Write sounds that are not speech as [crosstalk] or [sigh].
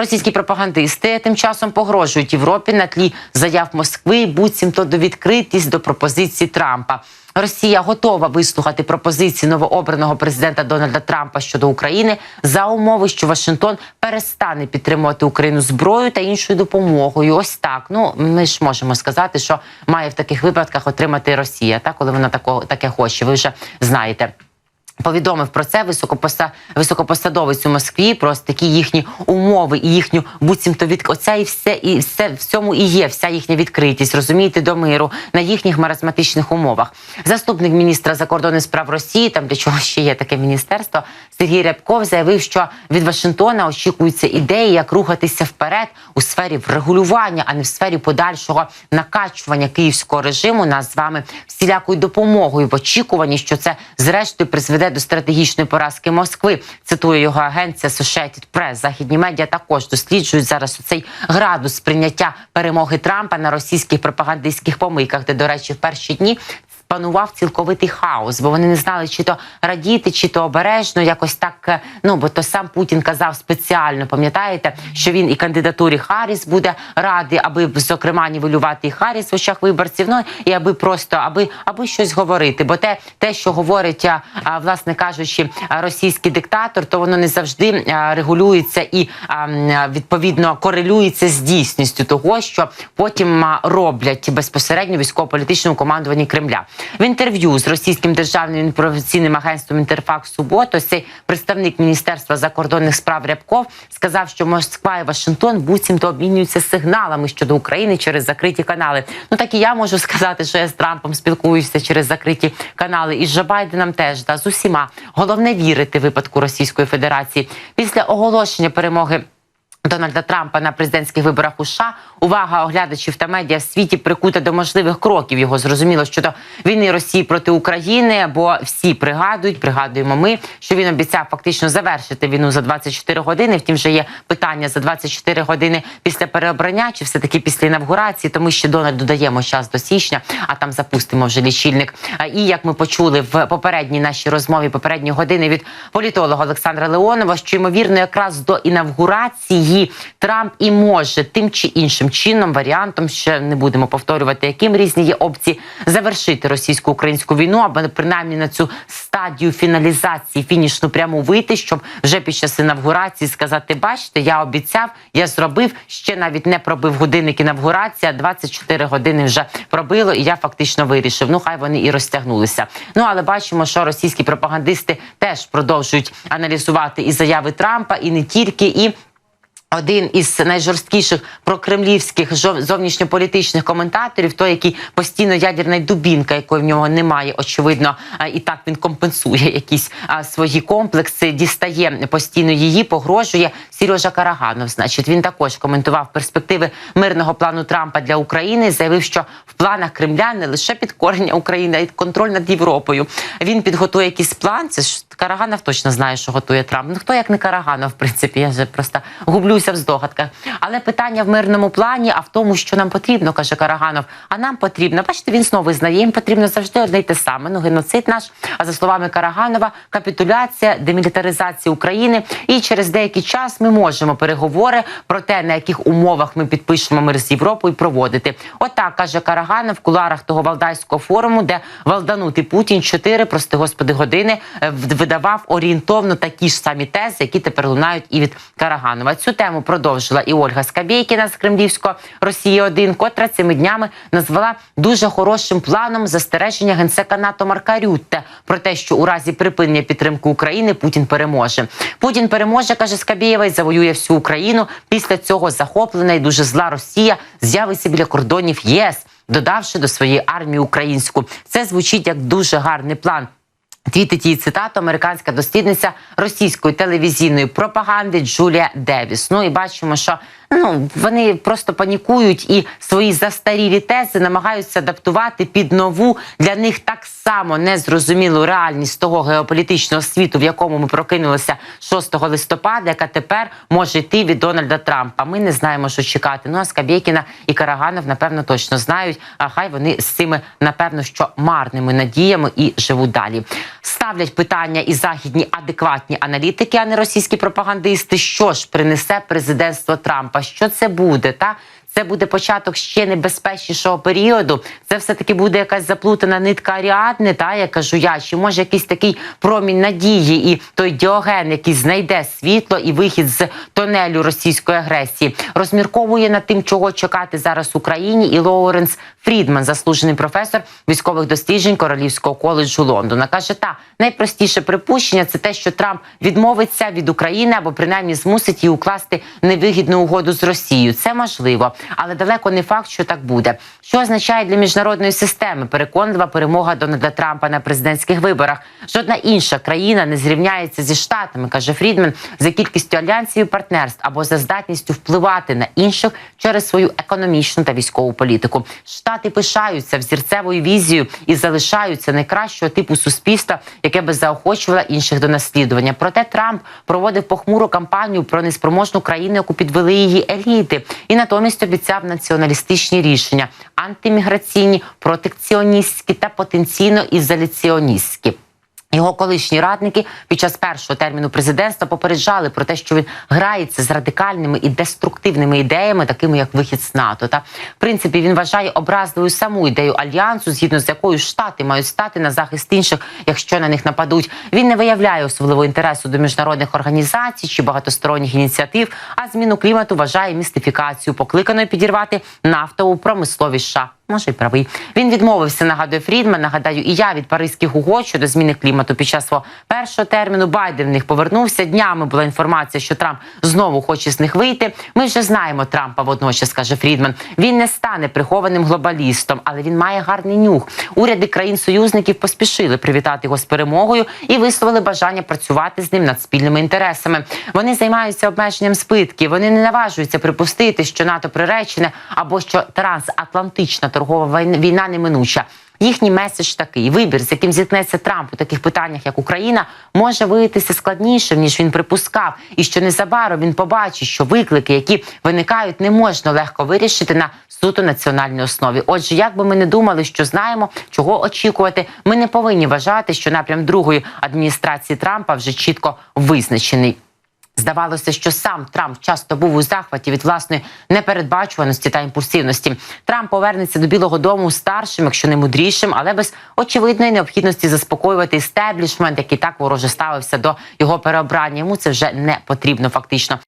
Російські пропагандисти тим часом погрожують Європі на тлі заяв Москви, буцімто до відкритість до пропозиції Трампа. Росія готова вислухати пропозиції новообраного президента Дональда Трампа щодо України за умови, що Вашингтон перестане підтримувати Україну зброєю та іншою допомогою. Ось так. Ну ми ж можемо сказати, що має в таких випадках отримати Росія, так коли вона тако таке хоче. Ви вже знаєте. Повідомив про це високопоста... високопосадовець у Москві про такі їхні умови і їхню буцімто від оця і все, і все в цьому і є вся їхня відкритість, розумієте, до миру на їхніх маразматичних умовах. Заступник міністра закордонних справ Росії, там для чого ще є таке міністерство, Сергій Рябков заявив, що від Вашингтона очікуються ідеї, як рухатися вперед у сфері врегулювання, а не в сфері подальшого накачування київського режиму нас з вами всілякою допомогою в очікуванні, що це зрештою призведе до стратегічної поразки Москви. Цитує його агенція Associated Press. Західні медіа також досліджують зараз цей градус сприйняття перемоги Трампа на російських пропагандистських помийках, де, до речі, в перші дні. Панував цілковитий хаос, бо вони не знали, чи то радіти, чи то обережно, якось так. е, Ну бо то сам Путін казав спеціально, пам'ятаєте, що він і кандидатурі Харріс буде радий, аби зокрема нівелювати і Харріс в очах виборців. Ну і аби просто аби аби щось говорити. Бо те, те, що говорить, а, а, власне кажучи, російський диктатор, то воно не завжди регулюється і відповідно корелюється з дійсністю того, що потім роблять безпосередньо військово-політичному командуванні Кремля. В інтерв'ю з російським державним інформаційним агентством Інтерфакс суботу цей представник міністерства закордонних справ Рябков сказав, що Москва і Вашингтон буцімто обмінюються сигналами щодо України через закриті канали. Ну так і я можу сказати, що я з Трампом спілкуюся через закриті канали. І з Байденом теж да з усіма. Головне вірити випадку Російської Федерації після оголошення перемоги. Дональда Трампа на президентських виборах у США увага оглядачів та медіа в світі прикута до можливих кроків його зрозуміло щодо війни Росії проти України. Бо всі пригадують, пригадуємо ми, що він обіцяв фактично завершити війну за 24 години. Втім, вже є питання за 24 години після переобрання, чи все таки після інавгурації. Тому що Дональду даємо час до січня, а там запустимо вже лічильник. І як ми почули в попередній нашій розмові, попередні години від політолога Олександра Леонова, що ймовірно, якраз до інавгурації Трамп і може тим чи іншим чином, варіантом ще не будемо повторювати, яким різні є опції завершити російсько-українську війну, або принаймні на цю стадію фіналізації фінішну пряму вийти, щоб вже під час інавгурації сказати: бачите, я обіцяв, я зробив ще навіть не пробив годинник інавгурації, а 24 години вже пробило, і я фактично вирішив. Ну хай вони і розтягнулися. Ну але бачимо, що російські пропагандисти теж продовжують аналізувати і заяви Трампа, і не тільки і. Один із найжорсткіших прокремлівських зовнішньополітичних коментаторів, той, який постійно ядерна дубінка, якої в нього немає, очевидно, і так він компенсує якісь свої комплекси, дістає постійно її, погрожує. Сережа Караганов, значить, він також коментував перспективи мирного плану Трампа для України. Заявив, що в планах Кремля не лише підкорення України, а й контроль над Європою. Він підготує якийсь план. Це ж Караганов точно знає, що готує Трамп. Ну хто як не Караганов, в принципі, я вже просто гублюся в здогадках. Але питання в мирному плані, а в тому, що нам потрібно, каже Караганов. А нам потрібно, бачите, він знову визнає, їм потрібно завжди одне й те саме. Ну, геноцид наш. А за словами Караганова, капітуляція, демілітаризація України. І через деякий час ми можемо переговори про те, на яких умовах ми підпишемо мир з Європою проводити. Отак каже Караганов в куларах того валдайського форуму, де валданутий Путін чотири, прости господи, години е, видавав орієнтовно такі ж самі тези, які тепер лунають і від Караганова. Цю тему продовжила і Ольга Скабєйкіна з Кремлівського Росії 1 котра цими днями назвала дуже хорошим планом застереження генсека НАТО Марка Рютте про те, що у разі припинення підтримки України Путін переможе. Путін переможе, каже Скабєєва, і завоює всю Україну. Після цього захоплена і дуже зла Росія з'явиться біля кордонів ЄС, додавши до своєї армії українську. Це звучить як дуже гарний план. Твітить її цитату американська дослідниця російської телевізійної пропаганди Джулія Девіс. Ну і бачимо, що Ну [clears throat] вони просто панікують і свої застарілі тези намагаються адаптувати під нову для них так само незрозумілу реальність того геополітичного світу, в якому ми прокинулися 6 листопада, яка тепер може йти від Дональда Трампа. Ми не знаємо, що чекати. Ну а Скабєкіна і Караганов, напевно, точно знають. А хай вони з цими, напевно, що марними надіями і живуть далі. Ставлять питання і західні адекватні аналітики, а не російські пропагандисти. Що ж принесе президентство Трампа? Що це буде? Та це буде початок ще небезпечнішого періоду. Це все таки буде якась заплутана нитка Аріадни, та я кажу я, чи може якийсь такий промінь надії, і той діоген, який знайде світло і вихід з тонелю російської агресії, розмірковує над тим, чого чекати зараз Україні, і Лоуренс Фрідман, заслужений професор військових досліджень Королівського коледжу Лондона, каже: та найпростіше припущення це те, що Трамп відмовиться від України або принаймні змусить її укласти невигідну угоду з Росією. Це можливо, але далеко не факт, що так буде. Що означає для міжнародної системи переконлива перемога Дональда Трампа на президентських виборах? Жодна інша країна не зрівняється зі штатами, каже Фрідмен, за кількістю альянсів і партнерств або за здатністю впливати на інших через свою економічну та військову політику. Штати пишаються взірцевою візією і залишаються найкращого типу суспільства, яке би заохочувало інших до наслідування. Проте Трамп проводив похмуру кампанію про неспроможну країну, яку підвели її еліти, і натомість обіцяв націоналістичні рішення антиміграційні, протекціоністські та потенційно ізоляціоністські. Його колишні радники під час першого терміну президентства попереджали про те, що він грається з радикальними і деструктивними ідеями, такими як вихід з НАТО. Та в принципі він вважає образливою саму ідею альянсу, згідно з якою штати мають стати на захист інших, якщо на них нападуть. Він не виявляє особливого інтересу до міжнародних організацій чи багатосторонніх ініціатив. А зміну клімату вважає містифікацію, покликаною підірвати нафтову промисловість США. Може, й правий. Він відмовився, нагадує Фрідман. Нагадаю, і я від паризьких угод щодо зміни клімату під час свого першого терміну. Байден в них повернувся. Днями була інформація, що Трамп знову хоче з них вийти. Ми вже знаємо Трампа водночас, каже Фрідман. Він не стане прихованим глобалістом, але він має гарний нюх. Уряди країн-союзників поспішили привітати його з перемогою і висловили бажання працювати з ним над спільними інтересами. Вони займаються обмеженням збитків. Вони не наважуються припустити, що НАТО приречене або що трансатлантична торгова війна неминуча. Їхній меседж такий вибір, з яким зіткнеться Трамп у таких питаннях, як Україна, може виявитися складнішим ніж він припускав, і що незабаром він побачить, що виклики, які виникають, не можна легко вирішити на суто національній основі. Отже, як би ми не думали, що знаємо, чого очікувати, ми не повинні вважати, що напрям другої адміністрації Трампа вже чітко визначений. Здавалося, що сам Трамп часто був у захваті від власної непередбачуваності та імпульсивності. Трамп повернеться до Білого Дому старшим, якщо не мудрішим, але без очевидної необхідності заспокоювати істеблішмент, який так вороже ставився до його переобрання. Йому це вже не потрібно фактично.